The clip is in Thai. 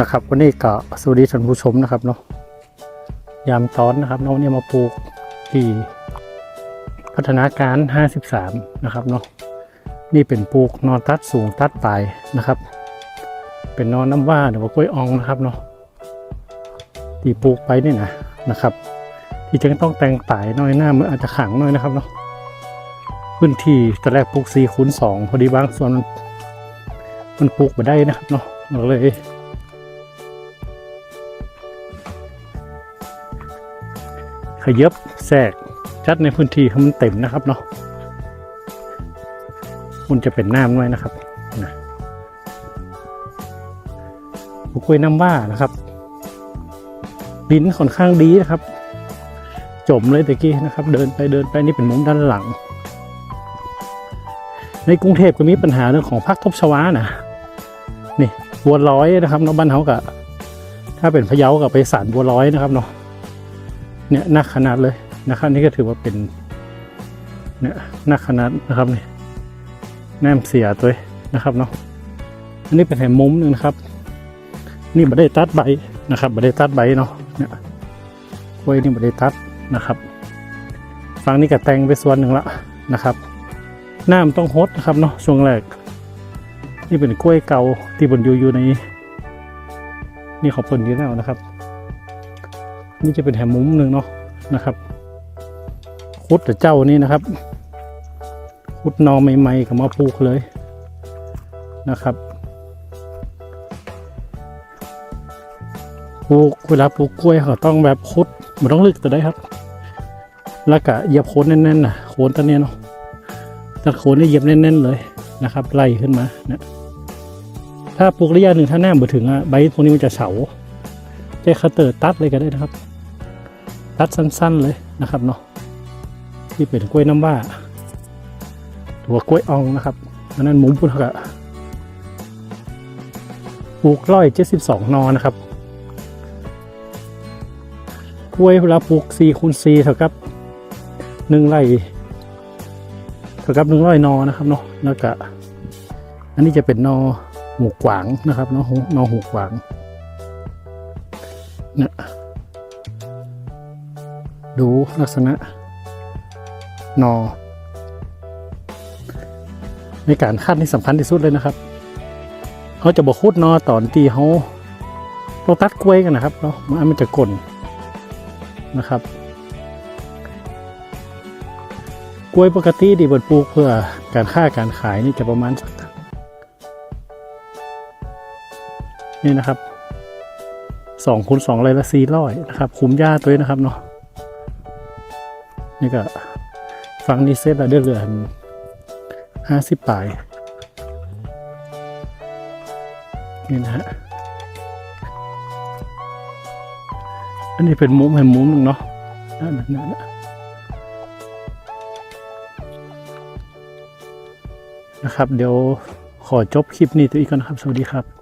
นะครับวันนี้ก็สวัสดีท่านผู้ชมนะครับเนาะยามตอนนะครับเนาะวันนี้มาปลูกที่พัฒนาการ 53 นะครับเนาะนี่เป็นปลูกนอนตัดสูงตัดปลายนะครับ เป็นนอนน้ำว่าหรือว่ากล้วยอองนะครับเนาะที่ปลูกไปนี่นะนะครับ ที่จะต้องแต่งปลายน้อยหน้ามันอาจจะขังหน่อยนะครับเนาะพื้นที่ตอนแรกปลูก4คูณ2พอดีบางส่วนมันมันปลูกไปได้นะครับเนาะเราเลย ขยับแทรกจัดในพื้นที่ให้มันเต็มนะครับเนาะมันจะเป็นน้ำด้วยนะครับนะปลูกกล้วยน้ำว่านะครับ ดินค่อนข้างดีนะครับ จมเลยตะกี้นะครับ เดินไปเดินไปนี่เป็นมุมด้านหลัง ในกรุงเทพก็มีปัญหาเรื่องของพักทบชวานะนี่บัวร้อยนะครับเนาะบ้านเขากะถ้าเป็นพะเยากับไปสารบัวร้อยนะครับเนาะ เนี่ยหนักขนาดเลยนะครับนี่ก็ถือว่าเป็นเนี่ยหนักขนาดนะครับนี่แนมเสียตัวนะครับเนาะอันนี้เป็นแหมมุมหนึ่งนะครับ นี่บัได้ตัดใบนะครับบัได้ตัดใบเนาะเนี่ยกล้วยนี่บัได้ตัดนะครับฝั่งนี้ก็แต่งไปส่วนหนึ่งละนะครับน้ำต้องฮดนะครับเนาะช่วงแรก นี่เป็นกล้วยเก่าที่บนอยู่อยู่ใน นี่ของผลอยู่แล้วนะครับ นี่จะเป็นแหมมุมหนึ่งเนาะนะครับ คุดแต่เจ้านี่นะครับ คุดนองใหม่ๆกับมาปลูกเลยนะครับปลูกเวลาปลูกกล้วยเขาต้องแบบคุดมันต้องลึกตัวได้ครับ แล้วก็เหยียบโคนแน่นๆนะโคนตัวนี้เนาะตัดโคนนี่เหยียบแน่นๆเลยนะครับไล่ขึ้นมานะถ้าปลูกระยะหนึ่งถ้าแนมไปถึงอะใบพวกนี้มันจะเฉาใช้คัตเตอร์ตัดเลยก็ได้นะครับ ตัดสั้น ๆเลยนะครับเนาะที่เป็นกล้วยน้ำว่าตัวกล้วยอ่องนะครับอันนั้นหมุมพุทธกะปลูกร้อยเจ็ดสิบสองนอนะครับ กล้วยเวลาปลูกสี่คูณสี่เท่ากับหนึ่งไร่เท่ากับหนึ่งร้อยนอนะครับเนาะแล้วก็อันนี้จะเป็นนอหูกวางนะครับเนาะนอหูกวางเนี่ย ดูลักษณะนอ ในการคัดนี่สำคัญที่สุดเลยนะครับเขาจะบอกคูดนอตอนที่เขาเราตัดกล้วยกันนะครับเนาะมันจะกลนนะครับ กล้วยปกติดีบนปลูกเพื่อการค่าการขายนี่จะประมาณสักนี่นะครับสองคูณสองเลยละสี่ร้อยนะครับ คุ้มยาตัวนี้นะครับเนาะ นี่ก็ฟังนี้เซตละเดือนเหลือห้าสิบปลายนี่นะฮะอันนี้เป็นมุมเห็นมุมหนึ่งเนาะนั่นนั่นนั่นนะครับ เดี๋ยวขอจบคลิปนี้ตัวอีกก่อนนะครับ สวัสดีครับ